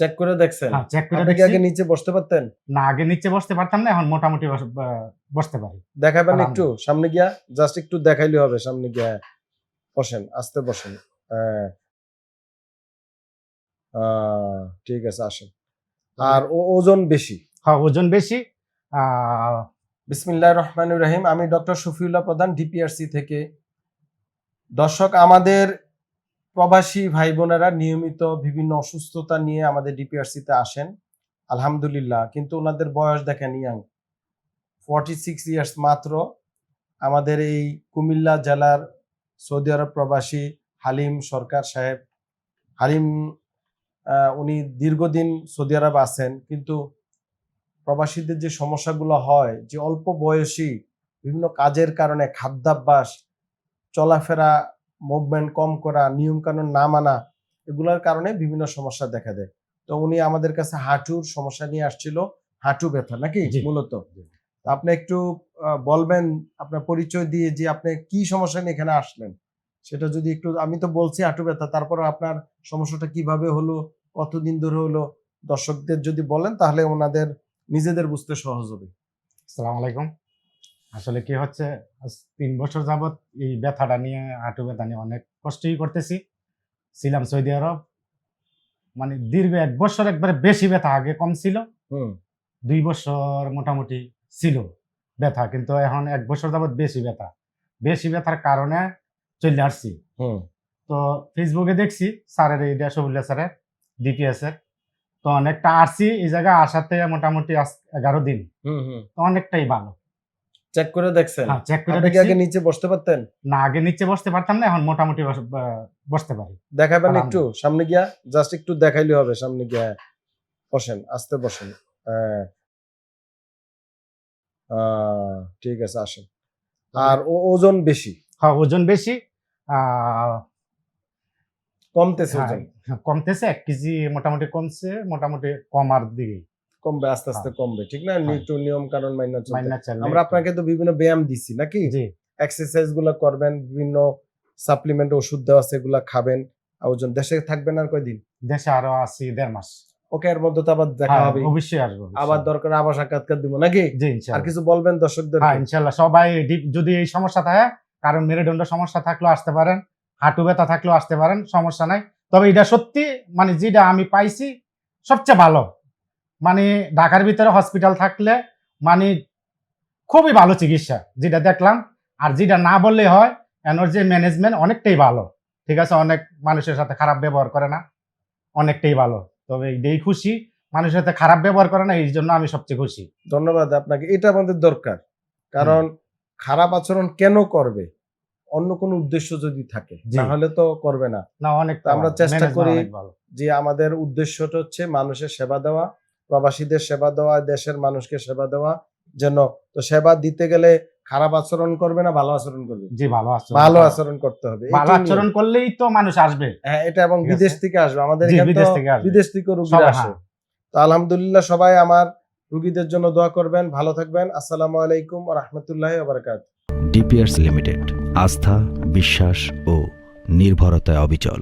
Check করে দেখছেন? হ্যাঁ চেক করে আপনি কি দেখছি। আগে নিচে বসতে পারতেন? না আগে নিচে বসতে পারতাম না এখন মোটামুটি বস- ব- বসতে পারি। দেখাবেন আরাম। একটু? সামনে গিয়া? জাস্ট একটু দেখাইলে হবে সামনে গিয়া। হ্যাঁ। বসেন আস্তে বসেন। হ্যাঁ। আহ, ঠিক আছে আসেন। আর ও- ওজন বেশি? হ্যাঁ ওজন বেশি। আহ, বিসমিল্লাহ রহমান রহিম। আমি ডক্টর শফিউল্লাহ প্রধান ডিপিআরসি থেকে। দর্শক আমাদের প্রবাসী ভাই বোনেরা নিয়মিত বিভিন্ন অসুস্থতা নিয়ে আমাদের ডিপিআরসিতে আসেন। আলহামদুলিল্লাহ, কিন্তু ওনাদের বয়স দেখেন ইয়াং। ফর্টি সিক্স ইয়ার্স মাত্র। আমাদের এই কুমিল্লা জেলার সৌদি আরব প্রবাসী হালিম সরকার সাহেব। হালিম উনি দীর্ঘদিন সৌদি আরব আছেন, কিন্তু প্রবাসীদের যে সমস্যাগুলো হয়, যে অল্প বয়সী, বিভিন্ন কাজের কারণে খাদ্যাভ্যাস, চলাফেরা মুভমেন্ট কম করা নিয়ম কানুন না মানা এগুলোর কারণে বিভিন্ন সমস্যা দেখা দেয়। তো উনি আমাদের কাছে হাঁটুর সমস্যা নিয়ে আসছিল হাঁটু ব্যথা নাকি। মূলত? আপনি একটু বলবেন আপনার পরিচয় দিয়ে যে আপনি কি সমস্যা নিয়ে এখানে আসলেন? সেটা যদি একটু আমি তো বলছি হাঁটু ব্যথা তারপর আপনার সমস্যাটা কীভাবে হলো কতদিন ধরে হলো? দর্শকদের যদি বলেন তাহলে ওনাদের নিজেদের বুঝতে সহজ হবে। আসসালামু আলাইকুম। আসলে কি হচ্ছে? তিন বছর যাবত এই ব্যথাটা নিয়ে হাঁটু ব্যথা নিয়ে অনেক কষ্টই করতেছি। ছিলাম সৌদি আরব। মানে দীর্ঘ এক বছর একবারে বেশি ব্যথা আগে কম ছিল। হুম। দুই বছর মোটামুটি ছিল ব্যথা কিন্তু এখন এক বছর যাবৎ বেশি ব্যথা। বেশি ব্যথার কারণে চলে আসছি। তো ফেসবুকে দেখছি স্যারের এইটা সবুল্লা স্যারের ডিপিএস এর। তো অনেকটা আসছি এই জায়গায় আসাতে মোটামুটি আজ এগারো দিন। হুম হুম। তো অনেকটাই ভালো। চেক করে দেখছেন? হ্যাঁ চেক করে আপনি কি দেখছি। আগে নিচে বসতে পারতেন? না আগে নিচে বসতে পারতাম না এখন মোটামুটি বস- ব- বসতে পারি। দেখাবেন আরাম। একটু? সামনে গিয়া জাস্ট একটু দেখাইলে হবে সামনে গিয়া। বসেন আস্তে বসেন। হ্যাঁ। আহ, ঠিক আছে আসেন। আর ও- ওজন বেশি? হ্যাঁ ওজন বেশি। আহ, কমতেছে হ্যাঁ, ওজন? কমতেছে এক কেজি মোটামুটি কমছে মোটামুটি কমার দিকে কমবে আস্তে আস্তে হ্যাঁ। কমবে ঠিক না? হ্যাঁ। একটু নিয়ম কানুন মাইনা চলতে আমরা আপনাকে তো বিভিন্ন ব্যায়াম দিচ্ছি নাকি? জি। এক্সারসাইজগুলো করবেন বিভিন্ন সাপ্লিমেন্ট ওষুধ দেওয়া আছে এগুলা খাবেন আর ওজন দেশে থাকবেন আর কয়দিন? দেশে আরও আছি দেড় মাস। ওকে এর মধ্যে তো আবার দেখা হ্যাঁ, হবে। অবশ্যই আসব আবার দরকার আবার সাক্ষাৎকার দিব নাকি? জি আর কিছু বলবেন দর্শকদের হ্যাঁ ইনশাল্লাহ। সবাই যদি এই সমস্যা থাকে কারণ মেরুদণ্ড সমস্যা থাকলেও আসতে পারেন হাঁটু ব্যথা থাকলেও আসতে পারেন সমস্যা নাই। তবে এটা সত্যি মানে যেটা আমি পাইছি সবচেয়ে ভালো। মানে ঢাকার ভিতরে হসপিটাল থাকলে মানে খুবই ভালো চিকিৎসা যেটা দেখলাম। আর যেটা না বললে হয় এনার্জি ম্যানেজমেন্ট অনেকটাই ভালো। ঠিক আছে অনেক মানুষের সাথে খারাপ ব্যবহার করে না অনেকটাই ভালো। তবে এইটাই খুশি মানুষের সাথে খারাপ ব্যবহার করে না এই জন্য আমি সবচেয়ে খুশি। ধন্যবাদ আপনাকে। এটা আমাদের দরকার। কারণ খারাপ আচরণ কেন করবে? অন্য কোনো উদ্দেশ্য যদি থাকে। তাহলে তো করবে না। না অনেক আমরা চেষ্টা করি। যে আমাদের উদ্দেশ্যটা হচ্ছে মানুষের সেবা দেওয়া প্রবাসীদের সেবা দেওয়া দেশের মানুষকে সেবা দেওয়া যেন। তো সেবা দিতে গেলে খারাপ আচরণ করবে না ভালো আচরণ করবে? জি ভালো আচরণ ভালো আচরণ করতে হবে। ভালো আচরণ করলেই তো মানুষ আসবে। হ্যাঁ এটা এবং বিদেশ থেকে আসবে। আমাদের এখানে বিদেশ থেকে। বিদেশ থেকে রুগীরা আসে। হ্যাঁ। তো আলহামদুলিল্লাহ সবাই আমার রুগীদের জন্য দোয়া করবেন ভালো থাকবেন। আসসালামু আলাইকুম রহমতুল্লাহ বারকাত ডিপিআরস লিমিটেড আস্থা বিশ্বাস ও নির্ভরতায় অবিচল।